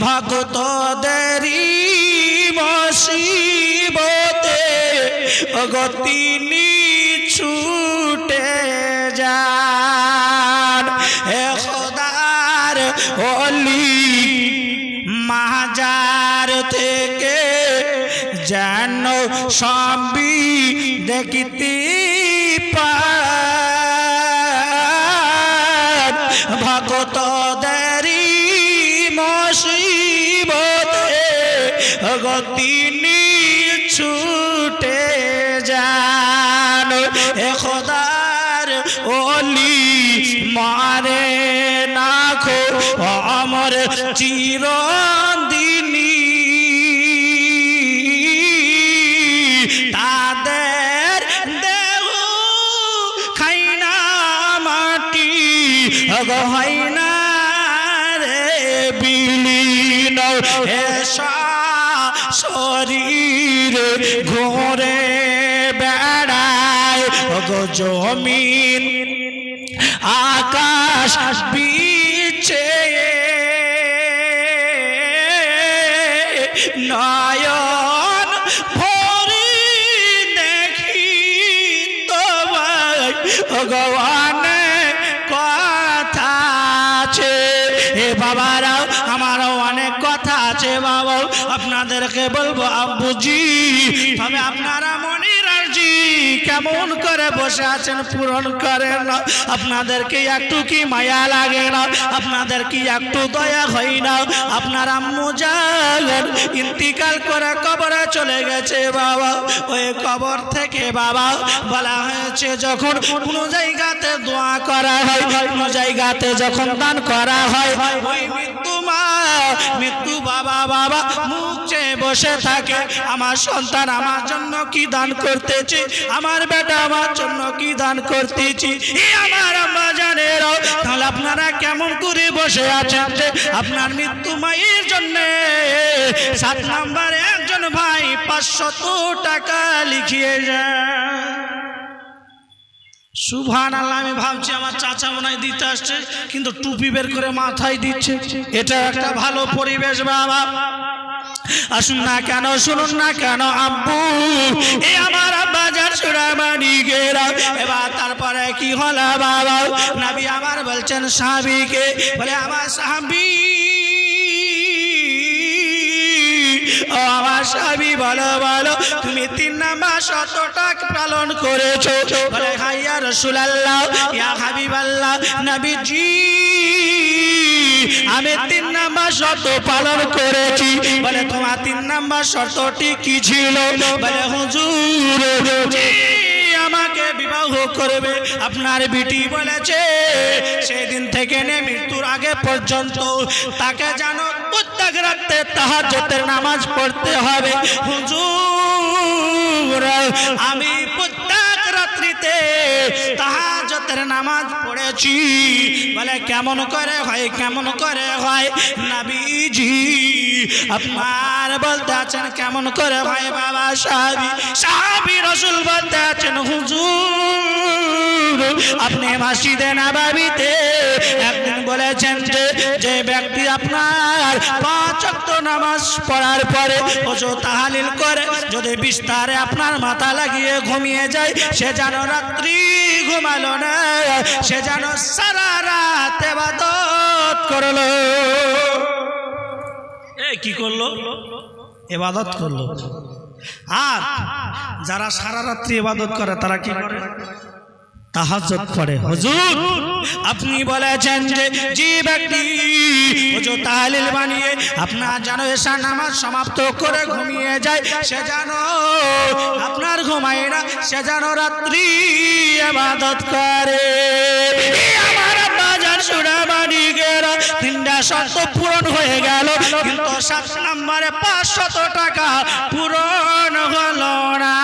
ভক্তদেরই গতিনি ছুটে যান। খোদার ওলি মারে নাখো না মাটি হয় না রে বিলীন। এসা শরীর ঘরে বেড়ায় জমিন আকাশ বিছে আপনাদেরকে বলব আব্বুজি তবে আপনারা মনির জি, কেমন করে বসে আছেন, পূরণ করেন না। আপনাদেরকে একটু কি মায়া লাগে না? আপনাদের কি একটু দয়া হয় না? আপনার আম্মু জানেন ইন্তিকাল করে কবরে চলে গেছে বাবা। ওই কবর থেকে বাবা বলা হয়েছে, যখন কোনো জায়গাতে দোয়া করা হয়, কোনো জায়গাতে যখন দান করা হয়, ওই মৃত্যু মা, মৃত্যু বাবা বাবা মুখ চেয়ে বসে থাকে, আমার সন্তান আমার জন্য কি দান করতেছে আমার বেটা আমার জন্য কি দান করতেছি? আমার আম্মা জানের তাহলে আপনারা কেমন করে বসে আছেন যে আপনার মৃত্যু মায়ের জন্য? সাত নম্বরে একজন ভাই পাঁচশত টাকা লিখিয়ে যায় সুভান আল্লাহ আমি ভাবছি আমার চাচা মনে দিতে আসছে, কিন্তু টুপি বের করে মাথায় দিচ্ছে। এটা একটা ভালো পরিবেশ বাবা। আসুন না কেন, শুনুন না কেন, আব্বু? এ আমার আব্বা যার সুরামানি গেরা এবার তারপরে কি হলো বাবা? নাবি আমার বলছেন সাহাবিকে বলে, আমার সাহাবি। ও আমার স্বামী বলো বলো, তুমি তিন নাম্বার শতটা পালন করেছ। বলে হাইয়া রসুলাল্লাহ, ইয়া হাবিবাল্লাহ, নবীজি। আমি তিন নাম্বার শর্ত পালন করেছি। বলে, তোমার তিন নাম্বার শর্তটি কি ছিল? বলে, হুজুর আমাকে বিবাহ করবে, আপনার বিটি বলেছে, সেদিন থেকে নে মৃত্যুর আগে পর্যন্ত তাকে জানো প্রত্যেক রাত্রে তাহাজ্জুদের নামাজ পড়তে হবে। হুজুর, আমি প্রত্যেক তাহাজ্জুদের নামাজ পড়েছি। বলে, কেমন করে হয়, কেমন করে হয়? নাবিজি আপনার বলতে আছেন, কেমন করে হয় বাবা সাহাবি? সাহাবি রসুল বলতে আছেন, হুজুর, আপনি মাসিদে নাবাবিতে একদিন নামাজ পড়ার পরে ওজো তাহালিল করে, যদি বিস্তারে আপনার মাথা লাগিয়ে ঘুমিয়ে যায়, সে যেন রাত্রি ঘুমালো না, সে যেন সারা রাত এবাদত করল। এ, কি করল? এবাদত করল। আর যারা সারা রাত্রি এবাদত করে, তারা কি করে? তাহাজ্জত পড়ে হুজুর, আপনি বলেছেন যে যে ব্যক্তি হুজুর তাহলিল বানিয়ে আপনার যেন এসা নামাজ সমাপ্ত করে ঘুমিয়ে যায়, সে যেন আপনার ঘুমায় না, সে যেন রাত্রি ইবাদত করে। আমার বাজার সুরাবাড়ি গেরা, তিনটা শর্ত পূরণ হয়ে গেল, কিন্তু সাত নম্বরে পাঁচশত টাকা পূরণ হলো না।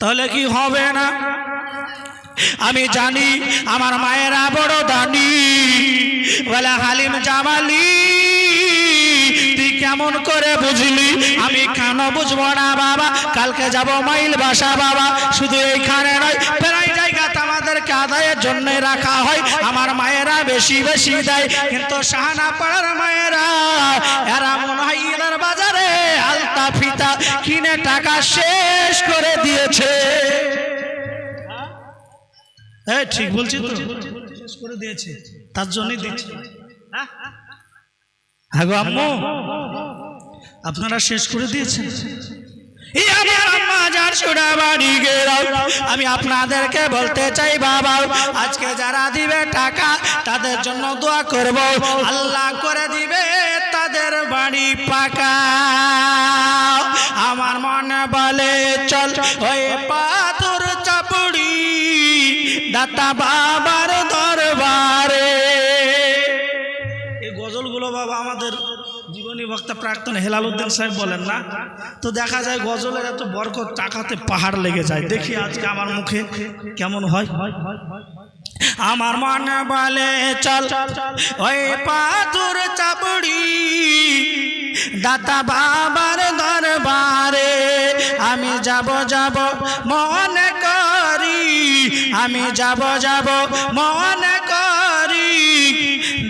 তাহলে কি হবে না? আমি জানি আমার মায়েরা বড় দানি বলে, হালিম জামালি কেমন করে বুঝলি? আমি কেন বুঝব না বাবা? কালকে যাব মাইল বাসা বাবা। শুধু এইখানে নয়, প্রায় জায়গাতে আমাদেরকে আদায়ের জন্য রাখা হয়। আমার মায়েরা বেশি বেশি দেয়। কিন্তু শাহানা পাড়ার মায়েরা, এরা মনে হয় ঈদের বাজারে আলতা ফিতা কিনে টাকা শেষ করে দিয়েছে। হ্যাঁ ঠিক বলছি তো। শেষ করে দিয়েছে তার জন্যই দিচ্ছে। হ্যাঁ আম্মু, আপনারা শেষ করে দিয়েছেন। আমি আপনাদেরকে বলতে চাই, বাবা, আজকে যারা দিবে টাকা, তাদের জন্য দোয়া করব। আল্লাহ করে দিবে তাদের বাড়ি পাকা। আমার মনে বলে চল ওই পাথর চাপড়ি দাতা বাবার দরবারে। এই গজলগুলো বাবা আমাদের জীবনী বক্তা প্রাক্তন হেলাল উদ্দিন সাহেব বলেন না? তো দেখা যায় গজলের এত বরকত টাকাতে পাহাড় লেগে যায়। দেখি আজকে আমার মুখে কেমন হয়। আমার মনে বলে চল ওই পাথর চাপড়ি দাতা বাবার দরবারে আমি যাব যাব, মনে করি। আমি যাব যাব, মনে করি।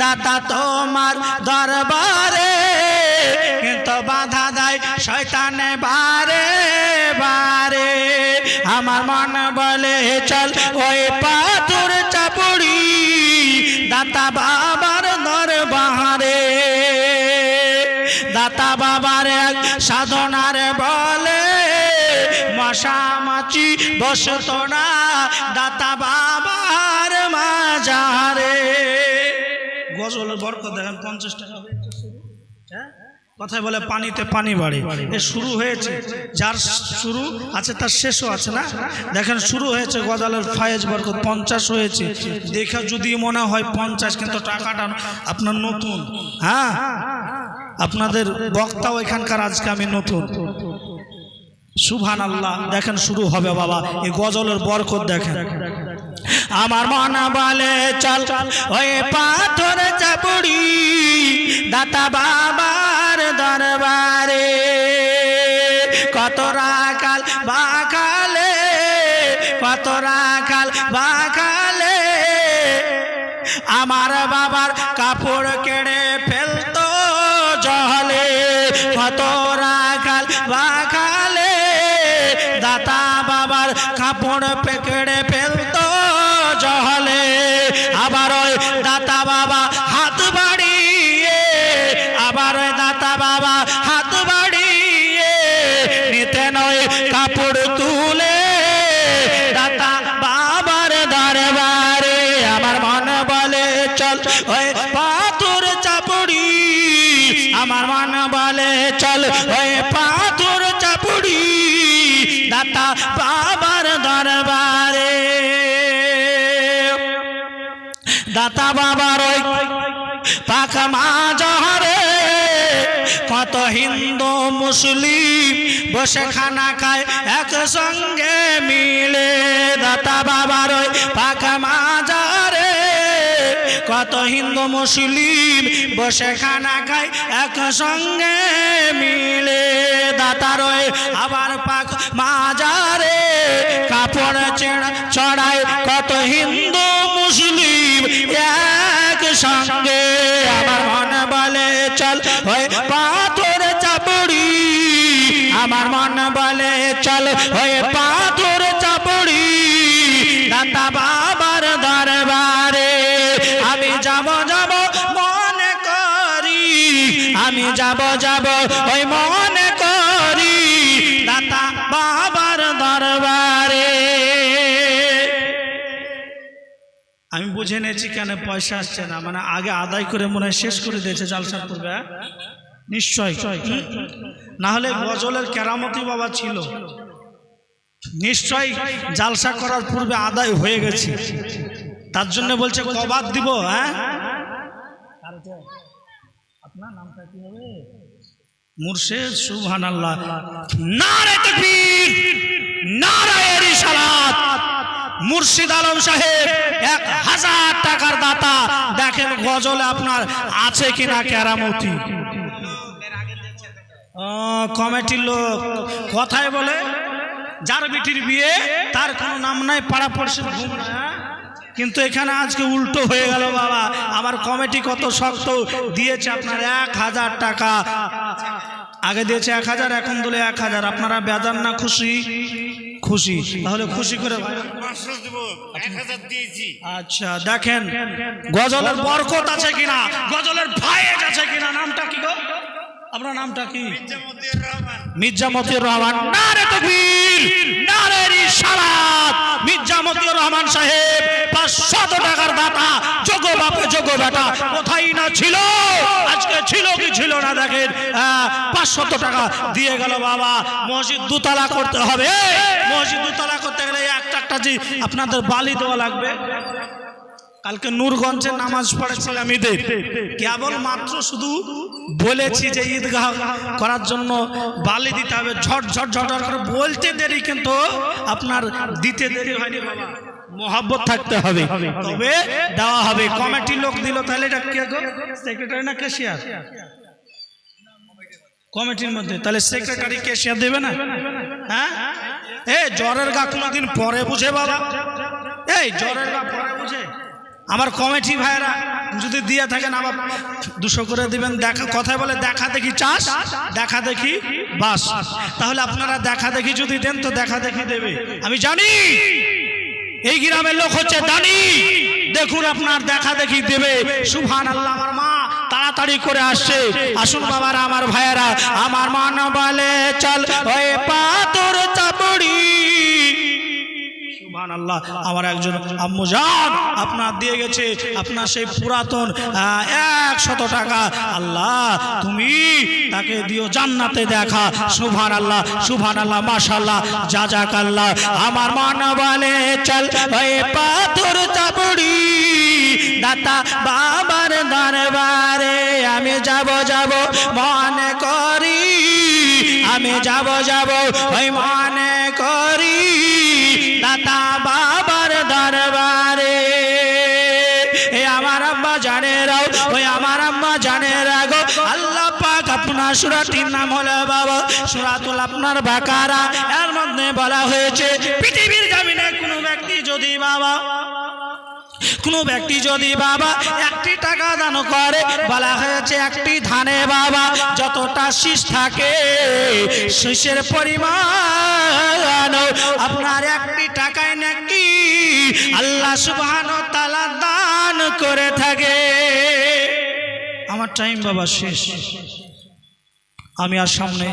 দাতা তোমার দরবারে কিন্তু বাধা দেয়, শয়তানে বারে বারে। আমার মন বলে, চল ওই পাথর চাপড়ি। দাতা বাবার বসত না, দাতা বাবার মাজারে। গজলের বরকত দেখেন, পঞ্চাশ টাকা হ্যাঁ? কথায় বলে পানিতে পানি বাড়ে। এ শুরু হয়েছে, যার শুরু আছে তার শেষও আছে না? দেখেন, শুরু হয়েছে গজালের ফায়েজ বরকত, পঞ্চাশ হয়েছে। দেখে যদি মনে হয় পঞ্চাশ, কিন্তু টাকাটা আপনার নতুন। হ্যাঁ? আপনাদের বক্তাও এখানকার, আজকে আমি নতুন। সুভান আল্লাহ দেখেন শুরু হবে বাবা, এই গজলের বরকত দেখেন। আমার মনা বলে, চল, ওই পাথর চাপুড়ি দাতা বাবার দরবারে। কত রাখাল বাকালে কত রাখাল বাকালে আমার বাবার কাপড় বসে খানা খায় একসঙ্গে মিলে দাতা বাবার ওই পাখা মাজারে। কত হিন্দু মুসলিম বসে খানা খায় একসঙ্গে মিলে দাতার ওই আবার পাক মাজারে। কাপড় চেড়া চড়ায় কত হিন্দু মুসলিম এক আমি যাব যাব, ওই মনে করি দাতা বাবার দরবারে। আমি বুঝে নিয়েছি কেন পয়সা আসছে না মানে আগে আদায় করে মনে হয় শেষ করে দিয়েছে জালসার পূর্বে হ্যাঁ? নিশ্চয়। না হলে গজলের কেরামতি বাবা ছিল। নিশ্চয় জালসা করার পূর্বে আদায় হয়ে গেছে। তার জন্য বলছে কবাদ দিব হ্যাঁ? মুর্শেদ আল্লাহ মুর্শিদ আলম সাহেব, এক হাজার টাকার দাতা। দেখেন গজলে আপনার আছে কিনা কেরামতি। কমিটির লোক, কথায় বলে, যার বিটির বিয়ে, তার কোনো নাম নাই, পাড়া পড়ছে কিন্তু এখানে আজকে উল্টো হয়ে গেল বাবা। আমার কমিটি কত শক্ত দিয়েছে আপনার এক হাজার টাকা। আগে দিয়েছে এক হাজার এখন দিলে এক হাজার। আপনারা বেজান না খুশি? খুশি। তাহলে খুশি করে আচ্ছা দেখেন গজলের বরকত আছে কিনা? গজলের ভাইয়েজ আছে কিনা? নামটা কি গো? আপনার নামটা কি? মির্জা মতিউর রহমান। নারে তকবীর নারে রিসালাত মির্জা মতিউর রহমান সাহেব, পাঁচশত টাকার দাতা। যোগ বাপে, যোগ বেটা, কোথায় না ছিল? আজকে ছিল কি ছিল না দেখেন। পাঁচশত টাকা দিয়ে গেল বাবা। মসজিদ দুতলা করতে হবে। মসজিদ দুতলা করতে গেলে একটা একটা যে আপনাদের বালি দেওয়া লাগবে। কালকে নূরগঞ্জে নামাজ পড়েছিলাম ঈদের কেবল মাত্র শুধু বলেছি যে ঈদগাহ করার জন্য বালি দিতে হবে। ঝট ঝট ঝট করে বলতে দেরি কিন্তু আপনার দিতে দেরি হয়নি বাবা। মোহাব্বত থাকতে হবে। তবে দেওয়া হবে। কমিটির লোক দিল, তাহলে এটা কে সেক্রেটারি না ক্যাশিয়ার? কমিটির মধ্যে। তাহলে সেক্রেটারি ক্যাশিয়ার দেবে না? হ্যাঁ? এ জ্বরের গা কোনোদিন পরে বুঝে বাবা। এই জ্বরের গা পরে বুঝে। আমার কমিটি ভাইরা, যদি দিয়ে থাকেন আবার দুশো করে দিবেন। দেখা, কথায় বলে দেখা দেখি চাষ, দেখা দেখি বাস। তাহলে আপনারা দেখা দেখি যদি দেন, তো দেখা দেখি দেবে। আমি জানি এই গ্রামের লোক হচ্ছে দানি। দেখুন আপনার দেখা দেখি দেবে। সুভান আল্লাহ আমার মা তাড়াতাড়ি করে আসছে। আসুন বাবারা, আমার ভাইয়েরা, আমার মা না বলে চল, ওই পাথর চাপড়ি। সুবহান আল্লাহ আমার একজন আম্মু যান আপনার দিয়ে গেছে, আপনার সেই পুরাতন একশত টাকা। আল্লাহ, তুমি তাকে দিও জান্নাতে দেখা। সুভান আল্লাহ সুভান আল্লাহ মাশাল্লাহ যা যাক আল্লাহ আমার মান বলে, চল ওই পাথর চাপড়ি, দাতা বাবার দরবারে। আমি যাব যাব, মনে করি। আমি যাব যাব, ওই মনে করি। দাতা বাবার দরবারে। এ আমার আম্মা জানে রাও, ওই আমার আম্মা জানে রাগো। আল্লাহ পাক আপনার সুরাটির নাম হলো বাবা, সুরাতুল আপনার বাকারা। এর মধ্যে বলা হয়েছে, পৃথিবীর জামিনে কোনো ব্যক্তি যদি বাবা কোনো ব্যক্তি যদি বাবা একটি টাকা দান করে, বলা হয়েছে একটি ধানে বাবা যতটা শীষ থাকে, শীষের পরিমাণ আপনার একটি টাকায় নাকি আল্লাহ সুবহান তালা দান করে থাকে। আমার টাইম বাবা শেষ। আমি আর সামনে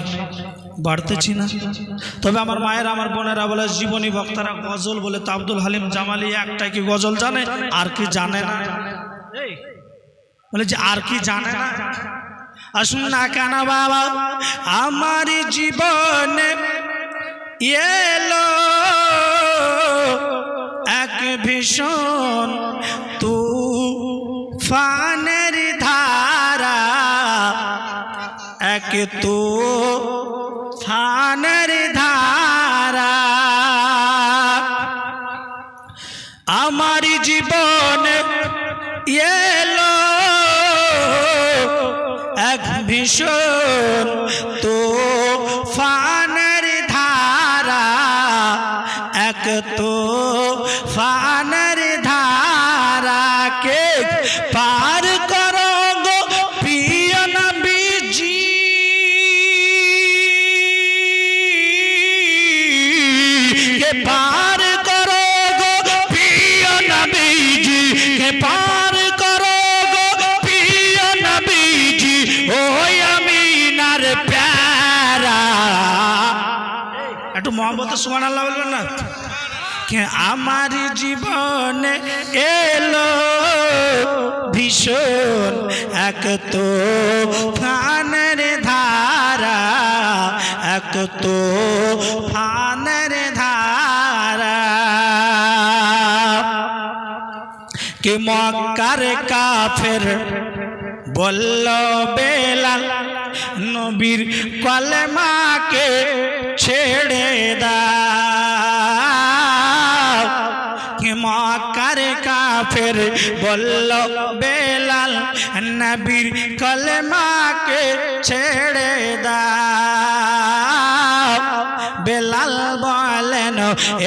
বাড়তেছি না। তবে আমার মায়ের আমার বোনেরা বলে জীবনী বক্তারা গজল বলে তো আব্দুল হালিম জামালি একটা কি গজল জানে আর কি জানে না? বলে যে আর কি জানে না? আসুন না কেন বাবা আমার জীবনে এলো এক ভীষণ এক তো ফানের মোহাম্মদ সুমান আল্লাহ বলবেন না? আমার জীবনে এলো ভীষণ এক তো ফানের ধারা, এক তো ফানের ধারা। কে মক্কার কাফের বলল, বেলাল, নবীর কলেমাকে ছেড়ে দাও কে মক্কার কাফের বলল বেলাল নবীর কলেমাকে ছেড়ে দাও বেলাল বলেন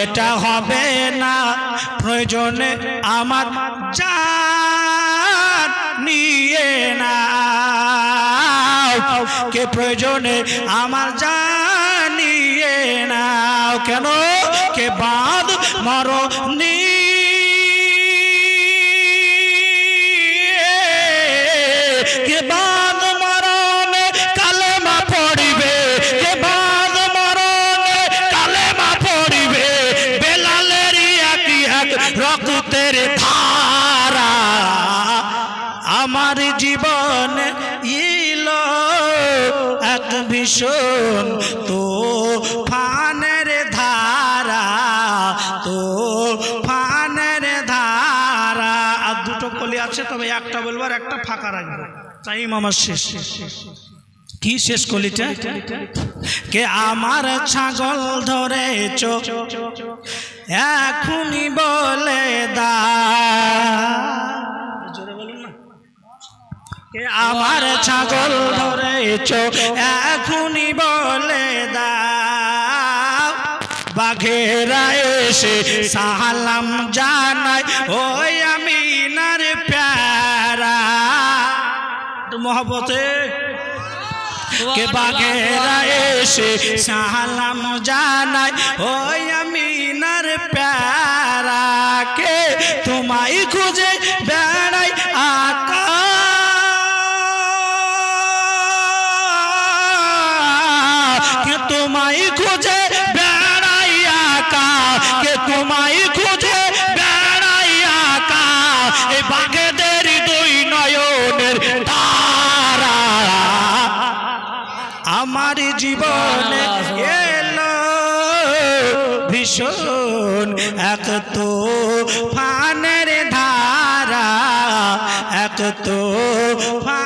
এটা হবে না, প্রয়োজনে আমার জান নিয়ে না কে প্রয়োজনে আমার জান নাও কেন? কে বাদ মারো নি আমার জীবন ইল এক ভীষণ ফাঁকা রাখব। টাইম আমার শেষ। কি শেষ কলিটা? কে আমার ছাগল ধরেছ? এখনই বলে দা। আমার ছাগল ধরেছ? এখনই বলে দাও বাঘেরা এসে সালাম জানাই ওই আমি মহব্বতে কে বাঘেরা এসে সালাম জানাই ওই আমি নার প্যারা কে তোমায় খুঁজে বেড়াই আকা কে তোমায় খুঁজে বেড়াই আকা কে তোমায় খুঁজে বেড়াই আকা এই বাঘেদের জীবনে এলো। ভীষণ এক তো ফানের ধারা এক তো ফান